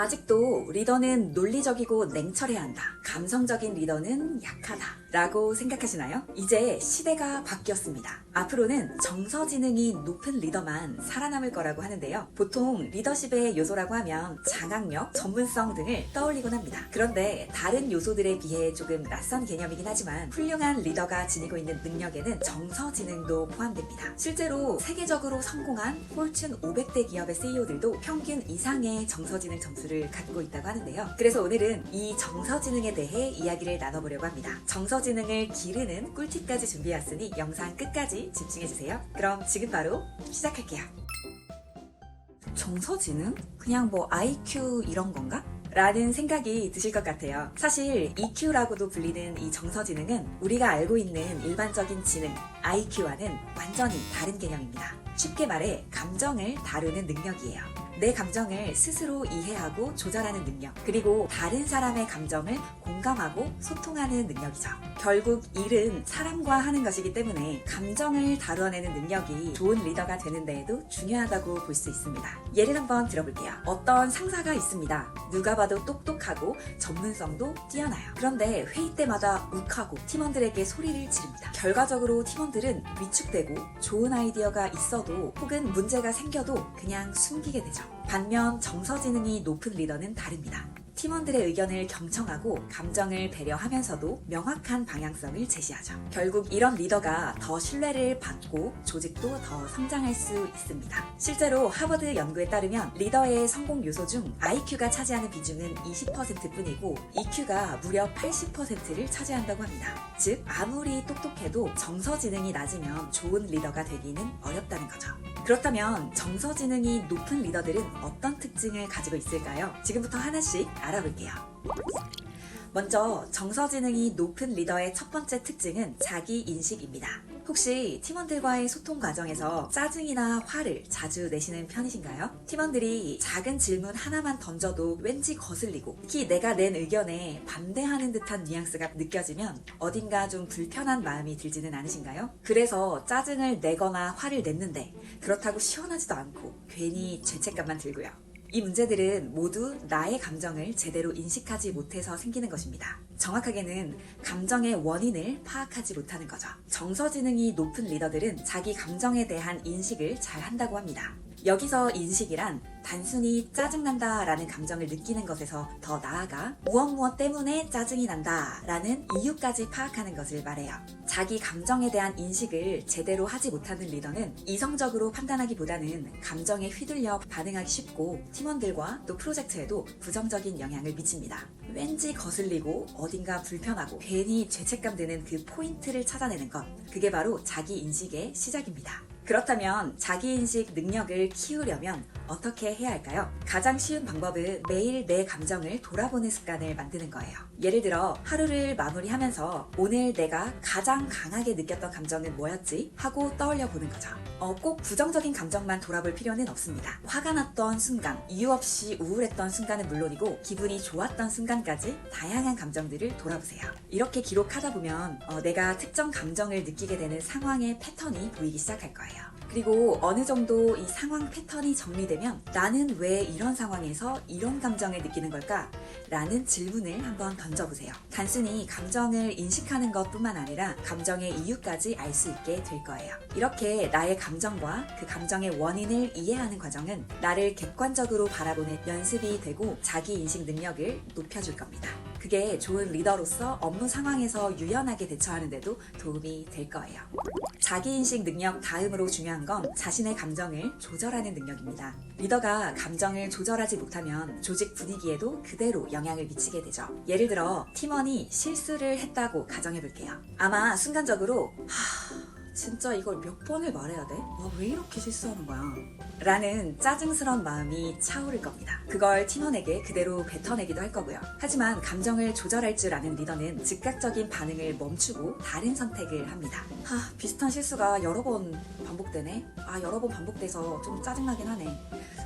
아직도 리더는 논리적이고 냉철해야 한다. 감성적인 리더는 약하다. 라고 생각하시나요? 이제 시대가 바뀌었습니다. 앞으로는 정서지능이 높은 리더만 살아남을 거라고 하는데요. 보통 리더십의 요소라고 하면 장악력, 전문성 등을 떠올리곤 합니다. 그런데 다른 요소들에 비해 조금 낯선 개념이긴 하지만 훌륭한 리더가 지니고 있는 능력에는 정서지능도 포함됩니다. 실제로 세계적으로 성공한 폴춘 500대 기업의 CEO들도 평균 이상의 정서지능 점수를 갖고 있다고 하는데요. 그래서 오늘은 이 정서지능에 대해 이야기를 나눠보려고 합니다. 정서지능을 기르는 꿀팁까지 준비해왔으니 영상 끝까지 집중해주세요. 그럼 지금 바로 시작할게요. 정서지능? 그냥 뭐 IQ 이런 건가? 라는 생각이 드실 것 같아요. 사실 EQ라고도 불리는 이 정서지능은 우리가 알고 있는 일반적인 지능, IQ와는 완전히 다른 개념입니다. 쉽게 말해 감정을 다루는 능력이에요. 내 감정을 스스로 이해하고 조절하는 능력, 그리고 다른 사람의 감정을 공감하고 소통하는 능력이죠. 결국 일은 사람과 하는 것이기 때문에 감정을 다뤄내는 능력이 좋은 리더가 되는 데에도 중요하다고 볼 수 있습니다. 예를 한번 들어볼게요. 어떤 상사가 있습니다. 누가 봐도 똑똑하고 전문성도 뛰어나요. 그런데 회의 때마다 욱하고 팀원들에게 소리를 지릅니다. 결과적으로 팀원들은 위축되고 좋은 아이디어가 있어도 혹은 문제가 생겨도 그냥 숨기게 되죠. 반면 정서지능이 높은 리더는 다릅니다. 팀원들의 의견을 경청하고 감정을 배려하면서도 명확한 방향성을 제시하죠. 결국 이런 리더가 더 신뢰를 받고 조직도 더 성장할 수 있습니다. 실제로 하버드 연구에 따르면 리더의 성공 요소 중 IQ가 차지하는 비중은 20% 뿐이고 EQ가 무려 80%를 차지한다고 합니다. 즉, 아무리 똑똑해도 정서지능이 낮으면 좋은 리더가 되기는 어렵다는 거죠. 그렇다면 정서지능이 높은 리더들은 어떤 특징을 가지고 있을까요? 지금부터 하나씩 알아볼게요. 먼저 정서지능이 높은 리더의 첫 번째 특징은 자기 인식입니다. 혹시 팀원들과의 소통 과정에서 짜증이나 화를 자주 내시는 편이신가요? 팀원들이 작은 질문 하나만 던져도 왠지 거슬리고 특히 내가 낸 의견에 반대하는 듯한 뉘앙스가 느껴지면 어딘가 좀 불편한 마음이 들지는 않으신가요? 그래서 짜증을 내거나 화를 냈는데 그렇다고 시원하지도 않고 괜히 죄책감만 들고요. 이 문제들은 모두 나의 감정을 제대로 인식하지 못해서 생기는 것입니다. 정확하게는 감정의 원인을 파악하지 못하는 거죠. 정서지능이 높은 리더들은 자기 감정에 대한 인식을 잘 한다고 합니다. 여기서 인식이란 단순히 짜증난다 라는 감정을 느끼는 것에서 더 나아가 무엇 무엇 때문에 짜증이 난다 라는 이유까지 파악하는 것을 말해요. 자기 감정에 대한 인식을 제대로 하지 못하는 리더는 이성적으로 판단하기보다는 감정에 휘둘려 반응하기 쉽고 팀원들과 또 프로젝트에도 부정적인 영향을 미칩니다. 왠지 거슬리고 어딘가 불편하고 괜히 죄책감 드는 그 포인트를 찾아내는 것. 그게 바로 자기 인식의 시작입니다. 그렇다면 자기인식 능력을 키우려면 어떻게 해야 할까요? 가장 쉬운 방법은 매일 내 감정을 돌아보는 습관을 만드는 거예요. 예를 들어 하루를 마무리하면서 오늘 내가 가장 강하게 느꼈던 감정은 뭐였지? 하고 떠올려 보는 거죠. 어, 꼭 부정적인 감정만 돌아볼 필요는 없습니다. 화가 났던 순간, 이유 없이 우울했던 순간은 물론이고 기분이 좋았던 순간까지 다양한 감정들을 돌아보세요. 이렇게 기록하다 보면 어, 내가 특정 감정을 느끼게 되는 상황의 패턴이 보이기 시작할 거예요. 그리고 어느 정도 이 상황 패턴이 정리되면 나는 왜 이런 상황에서 이런 감정을 느끼는 걸까? 라는 질문을 한번 던져보세요. 단순히 감정을 인식하는 것 뿐만 아니라 감정의 이유까지 알 수 있게 될 거예요. 이렇게 나의 감정과 그 감정의 원인을 이해하는 과정은 나를 객관적으로 바라보는 연습이 되고 자기 인식 능력을 높여줄 겁니다. 그게 좋은 리더로서 업무 상황에서 유연하게 대처하는데도 도움이 될 거예요. 자기인식 능력 다음으로 중요한 건 자신의 감정을 조절하는 능력입니다. 리더가 감정을 조절하지 못하면 조직 분위기에도 그대로 영향을 미치게 되죠. 예를 들어 팀원이 실수를 했다고 가정해 볼게요. 아마 순간적으로 하... 진짜 이걸 몇 번을 말해야 돼? 와, 왜 이렇게 실수하는 거야? 라는 짜증스러운 마음이 차오를 겁니다. 그걸 팀원에게 그대로 뱉어내기도 할 거고요. 하지만 감정을 조절할 줄 아는 리더는 즉각적인 반응을 멈추고 다른 선택을 합니다. 하, 비슷한 실수가 여러 번 반복되네? 아, 여러 번 반복돼서 좀 짜증나긴 하네.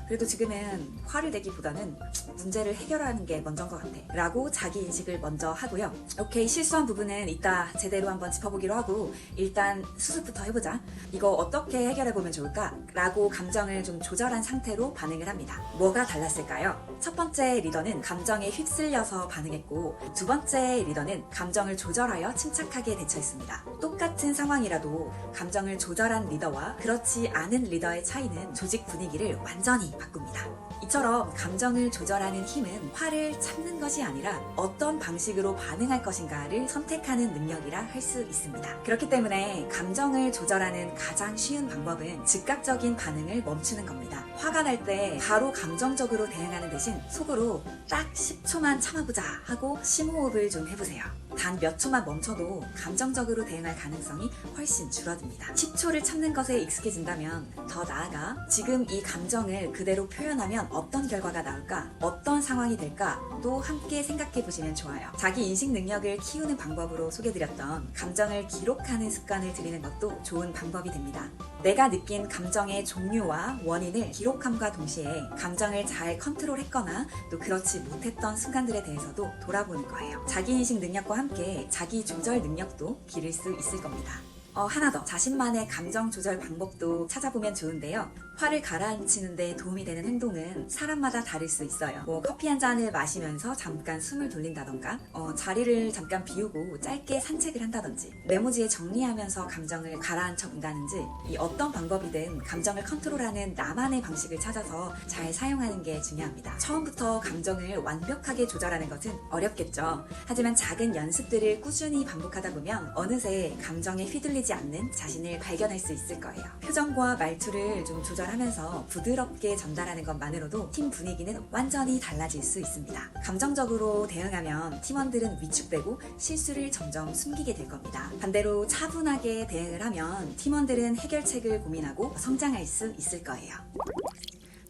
그래도 지금은 화를 내기보다는 문제를 해결하는 게 먼저인 것 같아. 라고 자기 인식을 먼저 하고요. 오케이, 실수한 부분은 이따 제대로 한번 짚어보기로 하고, 일단 수 습부터 해보자. 이거 어떻게 해결해보면 좋을까? 라고 감정을 좀 조절한 상태로 반응을 합니다. 뭐가 달랐을까요? 첫 번째 리더는 감정에 휩쓸려서 반응했고, 두 번째 리더는 감정을 조절하여 침착하게 대처했습니다. 똑같은 상황이라도 감정을 조절한 리더와 그렇지 않은 리더의 차이는 조직 분위기를 완전히 바꿉니다. 이처럼 감정을 조절하는 힘은 화를 참는 것이 아니라 어떤 방식으로 반응할 것인가를 선택하는 능력이라 할 수 있습니다. 그렇기 때문에 감정 을 조절하는 가장 쉬운 방법은 즉각적인 반응을 멈추는 겁니다. 화가 날 때 바로 감정적으로 대응하는 대신 속으로 딱 10초만 참아보자 하고 심호흡을 좀 해보세요. 단 몇 초만 멈춰도 감정적으로 대응할 가능성이 훨씬 줄어듭니다. 10초를 참는 것에 익숙해진다면 더 나아가 지금 이 감정을 그대로 표현하면 어떤 결과가 나올까, 어떤 상황이 될까 또 함께 생각해 보시면 좋아요. 자기 인식 능력을 키우는 방법으로 소개드렸던 감정을 기록하는 습관을 들이는 것도 좋은 방법이 됩니다. 내가 느낀 감정의 종류와 원인을 기록함과 동시에 감정을 잘 컨트롤했거나 또 그렇지 못했던 순간들에 대해서도 돌아보는 거예요. 자기인식 능력과 함께 자기 조절 능력도 기를 수 있을 겁니다. 어, 하나 더. 자신만의 감정 조절 방법도 찾아보면 좋은데요. 화를 가라앉히는데 도움이 되는 행동은 사람마다 다를 수 있어요. 뭐 커피 한 잔을 마시면서 잠깐 숨을 돌린다던가, 어, 자리를 잠깐 비우고 짧게 산책을 한다든지, 메모지에 정리하면서 감정을 가라앉혀 본다든지, 이 어떤 방법이든 감정을 컨트롤하는 나만의 방식을 찾아서 잘 사용하는 게 중요합니다. 처음부터 감정을 완벽하게 조절하는 것은 어렵겠죠. 하지만 작은 연습들을 꾸준히 반복하다 보면 어느새 감정에 휘둘 리지 않는 자신을 발견할 수 있을 거예요. 표정과 말투를 좀 조절하면서 부드럽게 전달하는 것만으로도 팀 분위기는 완전히 달라질 수 있습니다. 감정적으로 대응하면 팀원들은 위축되고 실수를 점점 숨기게 될 겁니다. 반대로 차분하게 대응을 하면 팀원들은 해결책을 고민하고 성장할 수 있을 거예요.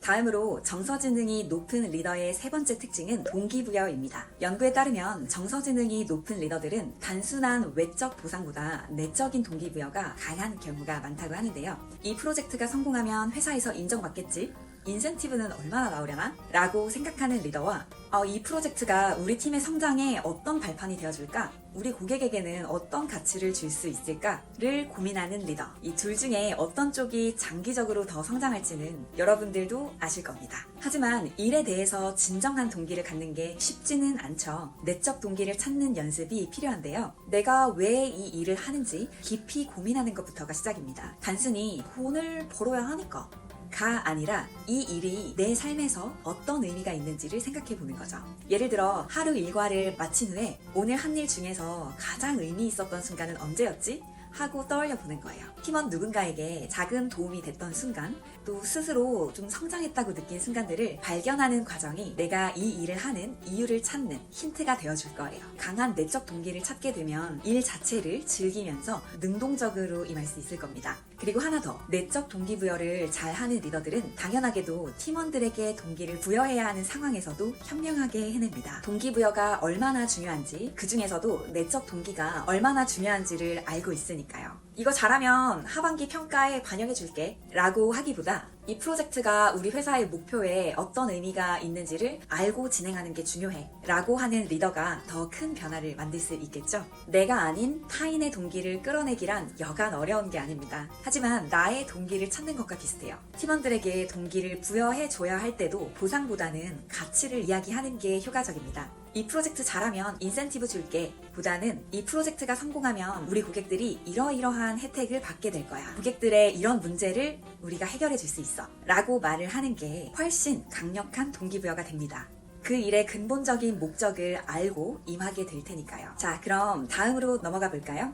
다음으로 정서지능이 높은 리더의 세 번째 특징은 동기부여입니다. 연구에 따르면 정서지능이 높은 리더들은 단순한 외적 보상보다 내적인 동기부여가 강한 경우가 많다고 하는데요. 이 프로젝트가 성공하면 회사에서 인정받겠지? 인센티브는 얼마나 나오려나? 라고 생각하는 리더와 어, 이 프로젝트가 우리 팀의 성장에 어떤 발판이 되어줄까? 우리 고객에게는 어떤 가치를 줄 수 있을까를 고민하는 리더. 이 둘 중에 어떤 쪽이 장기적으로 더 성장할지는 여러분들도 아실 겁니다. 하지만 일에 대해서 진정한 동기를 갖는 게 쉽지는 않죠. 내적 동기를 찾는 연습이 필요한데요. 내가 왜 이 일을 하는지 깊이 고민하는 것부터가 시작입니다. 단순히 돈을 벌어야 하니까 가 아니라 이 일이 내 삶에서 어떤 의미가 있는지를 생각해 보는 거죠. 예를 들어 하루 일과를 마친 후에 오늘 한 일 중에서 가장 의미 있었던 순간은 언제였지? 하고 떠올려 보는 거예요. 팀원 누군가에게 작은 도움이 됐던 순간, 또 스스로 좀 성장했다고 느낀 순간들을 발견하는 과정이 내가 이 일을 하는 이유를 찾는 힌트가 되어줄 거예요. 강한 내적 동기를 찾게 되면 일 자체를 즐기면서 능동적으로 임할 수 있을 겁니다. 그리고 하나 더, 내적 동기부여를 잘 하는 리더들은 당연하게도 팀원들에게 동기를 부여해야 하는 상황에서도 현명하게 해냅니다. 동기부여가 얼마나 중요한지, 그 중에서도 내적 동기가 얼마나 중요한지를 알고 있으니까요. 이거 잘하면 하반기 평가에 반영해 줄게 라고 하기보다 이 프로젝트가 우리 회사의 목표에 어떤 의미가 있는지를 알고 진행하는 게 중요해 라고 하는 리더가 더 큰 변화를 만들 수 있겠죠. 내가 아닌 타인의 동기를 끌어내기란 여간 어려운 게 아닙니다. 하지만 나의 동기를 찾는 것과 비슷해요. 팀원들에게 동기를 부여해 줘야 할 때도 보상보다는 가치를 이야기하는 게 효과적입니다. 이 프로젝트 잘하면 인센티브 줄게 보다는 이 프로젝트가 성공하면 우리 고객들이 이러이러한 혜택을 받게 될 거야. 고객들의 이런 문제를 우리가 해결해 줄 수 있어. 라고 말을 하는 게 훨씬 강력한 동기부여가 됩니다. 그 일의 근본적인 목적을 알고 임하게 될 테니까요. 자, 그럼 다음으로 넘어가 볼까요?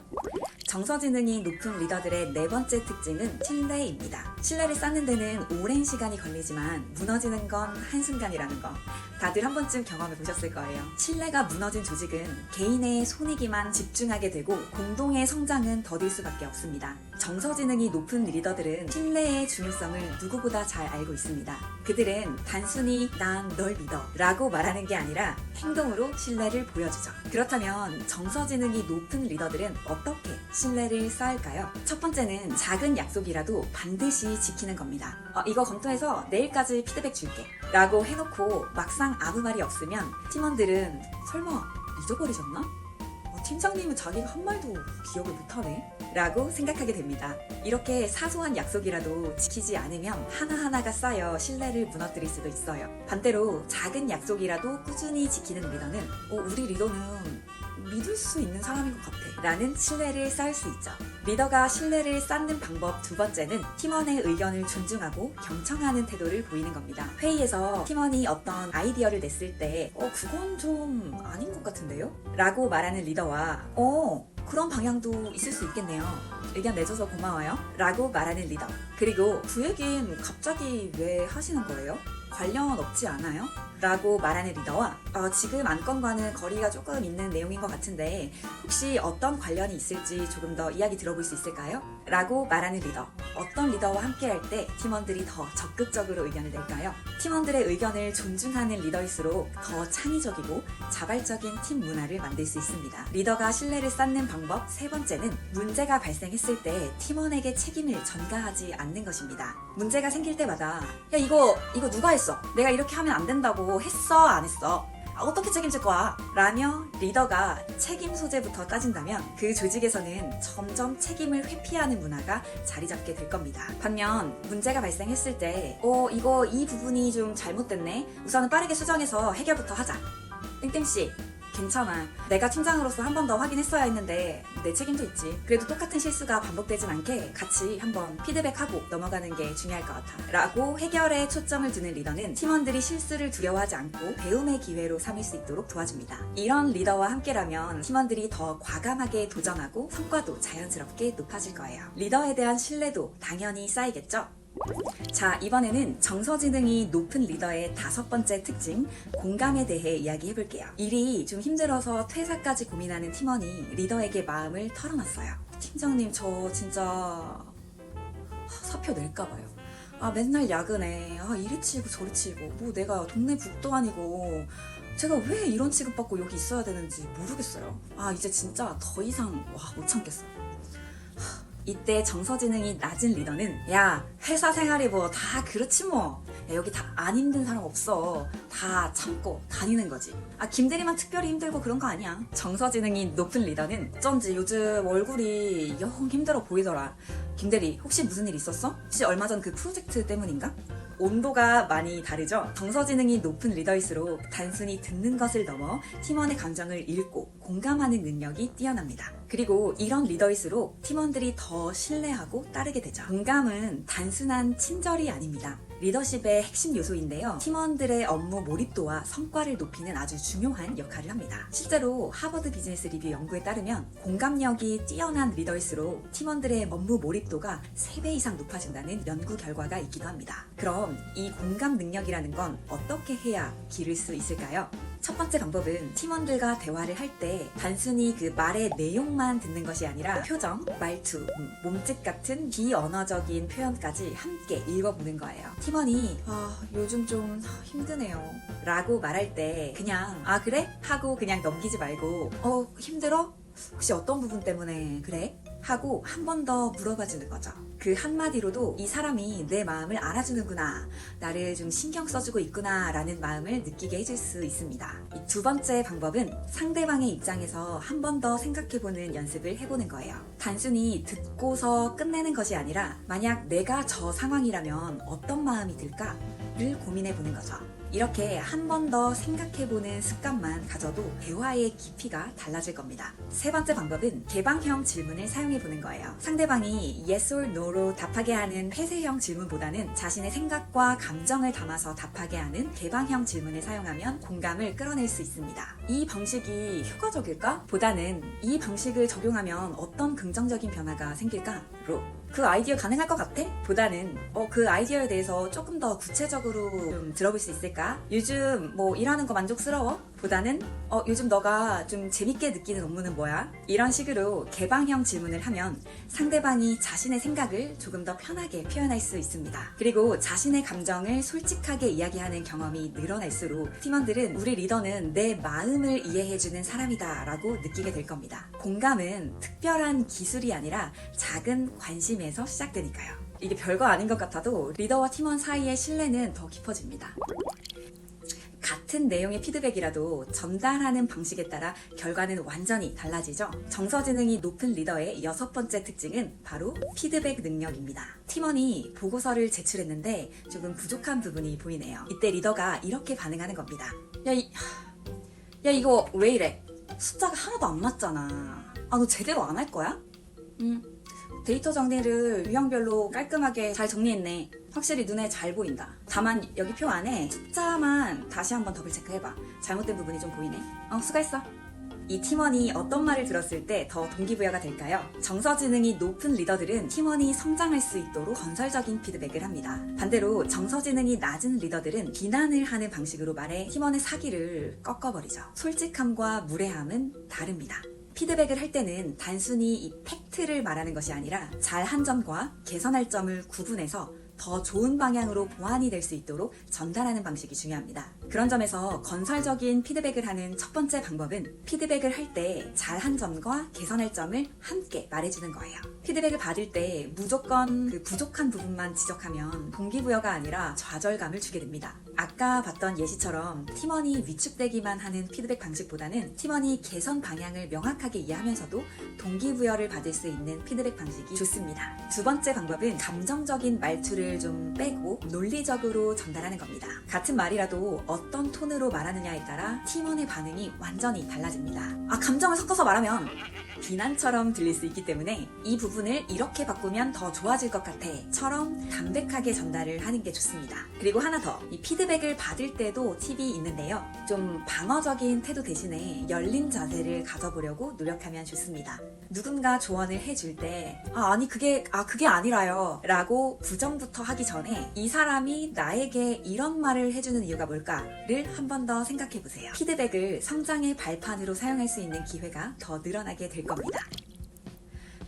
정서지능이 높은 리더들의 네 번째 특징은 신뢰입니다. 신뢰를 쌓는 데는 오랜 시간이 걸리지만 무너지는 건 한순간이라는 거. 다들 한 번쯤 경험해 보셨을 거예요. 신뢰가 무너진 조직은 개인의 손익에만 집중하게 되고 공동의 성장은 더딜 수밖에 없습니다. 정서지능이 높은 리더들은 신뢰의 중요성을 누구보다 잘 알고 있습니다. 그들은 단순히 난 널 믿어 라고 말하는 게 아니라 행동으로 신뢰를 보여주죠. 그렇다면 정서지능이 높은 리더들은 어떻게 신뢰를 쌓을까요? 첫 번째는 작은 약속이라도 반드시 지키는 겁니다. 어, 이거 검토해서 내일까지 피드백 줄게 라고 해놓고 막상 아무 말이 없으면 팀원들은 설마 잊어버리셨나? 어, 팀장님은 자기가 한 말도 기억을 못하네. 라고 생각하게 됩니다. 이렇게 사소한 약속이라도 지키지 않으면 하나하나가 쌓여 신뢰를 무너뜨릴 수도 있어요. 반대로 작은 약속이라도 꾸준히 지키는 리더는 어, 우리 리더는 믿을 수 있는 사람인 것 같아. 라는 신뢰를 쌓을 수 있죠. 리더가 신뢰를 쌓는 방법 두 번째는 팀원의 의견을 존중하고 경청하는 태도를 보이는 겁니다. 회의에서 팀원이 어떤 아이디어를 냈을 때, 어, 그건 좀 아닌 것 같은데요? 라고 말하는 리더와, 어, 그런 방향도 있을 수 있겠네요. 의견 내줘서 고마워요. 라고 말하는 리더. 그리고 그 얘긴 갑자기 왜 하시는 거예요? 관련 없지 않아요? 라고 말하는 리더와 어, 지금 안건과는 거리가 조금 있는 내용인 것 같은데 혹시 어떤 관련이 있을지 조금 더 이야기 들어볼 수 있을까요? 라고 말하는 리더. 어떤 리더와 함께 할 때 팀원들이 더 적극적으로 의견을 낼까요? 팀원들의 의견을 존중하는 리더일수록 더 창의적이고 자발적인 팀 문화를 만들 수 있습니다. 리더가 신뢰를 쌓는 방법 세 번째는 문제가 발생했을 때 팀원에게 책임을 전가하지 않는 것입니다. 문제가 생길 때마다 야 이거 이거 누가 했어? 내가 이렇게 하면 안 된다고 했어 안 했어? 아, 어떻게 책임질 거야? 라며 리더가 책임 소재부터 따진다면 그 조직에서는 점점 책임을 회피하는 문화가 자리 잡게 될 겁니다. 반면 문제가 발생했을 때, 어, 이거 이 부분이 좀 잘못됐네? 우선은 빠르게 수정해서 해결부터 하자. 땡땡씨, 괜찮아. 내가 팀장으로서 한 번 더 확인했어야 했는데 내 책임도 있지. 그래도 똑같은 실수가 반복되진 않게 같이 한번 피드백하고 넘어가는 게 중요할 것 같아. 라고 해결에 초점을 두는 리더는 팀원들이 실수를 두려워하지 않고 배움의 기회로 삼을 수 있도록 도와줍니다. 이런 리더와 함께라면 팀원들이 더 과감하게 도전하고 성과도 자연스럽게 높아질 거예요. 리더에 대한 신뢰도 당연히 쌓이겠죠? 자, 이번에는 정서지능이 높은 리더의 다섯 번째 특징, 공감에 대해 이야기해 볼게요. 일이 좀 힘들어서 퇴사까지 고민하는 팀원이 리더에게 마음을 털어놨어요. 팀장님, 저 진짜 하, 사표 낼까봐요. 아, 맨날 야근해. 아, 이리 치고 저리 치고. 뭐 내가 동네 북도 아니고. 제가 왜 이런 취급받고 여기 있어야 되는지 모르겠어요. 아, 이제 진짜 더 이상, 와, 못 참겠어. 이때 정서지능이 낮은 리더는 야 회사 생활이 뭐 다 그렇지 뭐. 야, 여기 다 안 힘든 사람 없어. 다 참고 다니는 거지. 아 김대리만 특별히 힘들고 그런 거 아니야. 정서지능이 높은 리더는 어쩐지 요즘 얼굴이 영 힘들어 보이더라. 김대리 혹시 무슨 일 있었어? 혹시 얼마 전 그 프로젝트 때문인가? 온도가 많이 다르죠? 정서지능이 높은 리더일수록 단순히 듣는 것을 넘어 팀원의 감정을 읽고 공감하는 능력이 뛰어납니다. 그리고 이런 리더일수록 팀원들이 더 신뢰하고 따르게 되죠. 공감은 단순한 친절이 아닙니다. 리더십의 핵심 요소인데요. 팀원들의 업무 몰입도와 성과를 높이는 아주 중요한 역할을 합니다. 실제로 하버드 비즈니스 리뷰 연구에 따르면 공감력이 뛰어난 리더일수록 팀원들의 업무 몰입도가 3배 이상 높아진다는 연구 결과가 있기도 합니다. 그럼 이 공감 능력이라는 건 어떻게 해야 기를 수 있을까요? 첫 번째 방법은 팀원들과 대화를 할 때 단순히 그 말의 내용만 듣는 것이 아니라 표정, 말투, 음, 몸짓 같은 비언어적인 표현까지 함께 읽어보는 거예요. 팀원이 아, 요즘 좀 힘드네요. 라고 말할 때 그냥 아 그래? 하고 그냥 넘기지 말고 어 힘들어? 혹시 어떤 부분 때문에 그래? 하고 한 번 더 물어봐 주는 거죠. 그 한마디로도 이 사람이 내 마음을 알아주는구나. 나를 좀 신경 써주고 있구나. 라는 마음을 느끼게 해줄 수 있습니다. 이 두 번째 방법은 상대방의 입장에서 한 번 더 생각해보는 연습을 해보는 거예요. 단순히 듣고서 끝내는 것이 아니라 만약 내가 저 상황이라면 어떤 마음이 들까를 고민해보는 거죠. 이렇게 한 번 더 생각해보는 습관만 가져도 대화의 깊이가 달라질 겁니다. 세 번째 방법은 개방형 질문을 사용해보는 거예요. 상대방이 yes or no로 답하게 하는 폐쇄형 질문보다는 자신의 생각과 감정을 담아서 답하게 하는 개방형 질문을 사용하면 공감을 끌어낼 수 있습니다. 이 방식이 효과적일까? 보다는 이 방식을 적용하면 어떤 긍정적인 변화가 생길까? 로 그 아이디어 가능할 것 같아? 보다는 어, 그 아이디어에 대해서 조금 더 구체적으로 좀 들어볼 수 있을까? 요즘 뭐 일하는 거 만족스러워? 보다는 어, 요즘 너가 좀 재밌게 느끼는 업무는 뭐야? 이런 식으로 개방형 질문을 하면 상대방이 자신의 생각을 조금 더 편하게 표현할 수 있습니다. 그리고 자신의 감정을 솔직하게 이야기하는 경험이 늘어날수록 팀원들은 우리 리더는 내 마음을 이해해주는 사람이다 라고 느끼게 될 겁니다. 공감은 특별한 기술이 아니라 작은 관심에서 시작되니까요. 이게 별거 아닌 것 같아도 리더와 팀원 사이의 신뢰는 더 깊어집니다. 같은 내용의 피드백이라도 전달하는 방식에 따라 결과는 완전히 달라지죠. 정서지능이 높은 리더의 여섯 번째 특징은 바로 피드백 능력입니다. 팀원이 보고서를 제출했는데 조금 부족한 부분이 보이네요. 이때 리더가 이렇게 반응하는 겁니다. 야, 이, 야 이거 왜 이래? 숫자가 하나도 안 맞잖아. 아, 너 제대로 안 할 거야? 음, 데이터 정리를 유형별로 깔끔하게 잘 정리했네. 확실히 눈에 잘 보인다. 다만 여기 표 안에 숫자만 다시 한번 더블 체크해봐. 잘못된 부분이 좀 보이네. 어, 수고했어. 이 팀원이 어떤 말을 들었을 때 더 동기부여가 될까요? 정서지능이 높은 리더들은 팀원이 성장할 수 있도록 건설적인 피드백을 합니다. 반대로 정서지능이 낮은 리더들은 비난을 하는 방식으로 말해 팀원의 사기를 꺾어버리죠. 솔직함과 무례함은 다릅니다. 피드백을 할 때는 단순히 이 팩트를 말하는 것이 아니라 잘한 점과 개선할 점을 구분해서 더 좋은 방향으로 보완이 될 수 있도록 전달하는 방식이 중요합니다. 그런 점에서 건설적인 피드백을 하는 첫 번째 방법은 피드백을 할 때 잘한 점과 개선할 점을 함께 말해주는 거예요. 피드백을 받을 때 무조건 그 부족한 부분만 지적하면 동기부여가 아니라 좌절감을 주게 됩니다. 아까 봤던 예시처럼 팀원이 위축되기만 하는 피드백 방식보다는 팀원이 개선 방향을 명확하게 이해하면서도 동기부여를 받을 수 있는 피드백 방식이 좋습니다. 두 번째 방법은 감정적인 말투를 좀 빼고 논리적으로 전달하는 겁니다. 같은 말이라도 어떤 톤으로 말하느냐에 따라 팀원의 반응이 완전히 달라집니다. 아, 감정을 섞어서 말하면 비난처럼 들릴 수 있기 때문에 이 부분을 이렇게 바꾸면 더 좋아질 것 같아. 처럼 담백하게 전달을 하는 게 좋습니다. 그리고 하나 더. 이 피드백을 받을 때도 팁이 있는데요. 좀 방어적인 태도 대신에 열린 자세를 가져보려고 노력하면 좋습니다. 누군가 조언을 해줄 때, 아, 아니, 그게, 아, 그게 아니라요. 라고 부정부터 하기 전에 이 사람이 나에게 이런 말을 해주는 이유가 뭘까를 한 번 더 생각해 보세요. 피드백을 성장의 발판으로 사용할 수 있는 기회가 더 늘어나게 될 겁니다. 겁니다.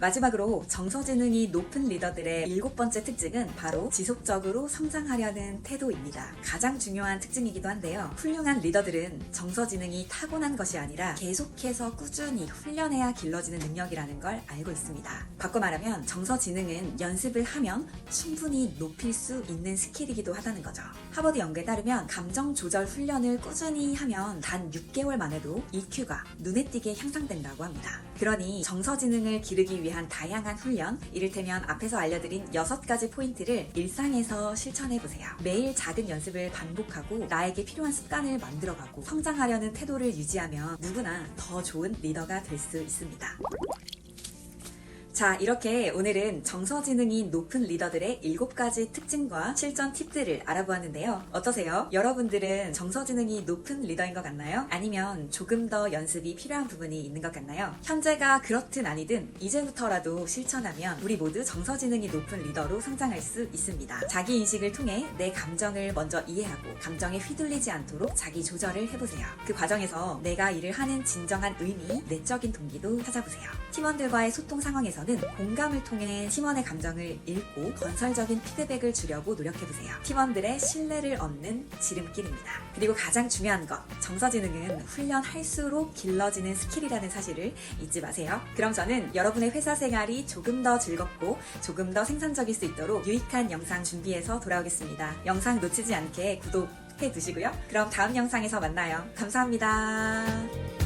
마지막으로 정서지능이 높은 리더들의 일곱 번째 특징은 바로 지속적으로 성장하려는 태도입니다. 가장 중요한 특징이기도 한데요. 훌륭한 리더들은 정서지능이 타고난 것이 아니라 계속해서 꾸준히 훈련해야 길러지는 능력이라는 걸 알고 있습니다. 바꿔 말하면 정서지능은 연습을 하면 충분히 높일 수 있는 스킬이기도 하다는 거죠. 하버드 연구에 따르면 감정 조절 훈련을 꾸준히 하면 단 6개월 만에도 EQ가 눈에 띄게 향상된다고 합니다. 그러니 정서지능을 기르기 위한 다양한 훈련, 이를테면 앞에서 알려드린 6가지 포인트를 일상에서 실천해보세요. 매일 작은 연습을 반복하고 나에게 필요한 습관을 만들어가고 성장하려는 태도를 유지하면 누구나 더 좋은 리더가 될 수 있습니다. 자, 이렇게 오늘은 정서지능이 높은 리더들의 7가지 특징과 실전 팁들을 알아보았는데요. 어떠세요? 여러분들은 정서지능이 높은 리더인 것 같나요? 아니면 조금 더 연습이 필요한 부분이 있는 것 같나요? 현재가 그렇든 아니든 이제부터라도 실천하면 우리 모두 정서지능이 높은 리더로 성장할 수 있습니다. 자기 인식을 통해 내 감정을 먼저 이해하고 감정에 휘둘리지 않도록 자기 조절을 해보세요. 그 과정에서 내가 일을 하는 진정한 의미, 내적인 동기도 찾아보세요. 팀원들과의 소통 상황 에서는 공감을 통해 팀원의 감정을 읽고 건설적인 피드백을 주려고 노력해보세요. 팀원들의 신뢰를 얻는 지름길입니다. 그리고 가장 중요한 것, 정서지능은 훈련할수록 길러지는 스킬이라는 사실을 잊지 마세요. 그럼 저는 여러분의 회사 생활이 조금 더 즐겁고 조금 더 생산적일 수 있도록 유익한 영상 준비해서 돌아오겠습니다. 영상 놓치지 않게 구독 해 두시고요. 그럼 다음 영상에서 만나요. 감사합니다.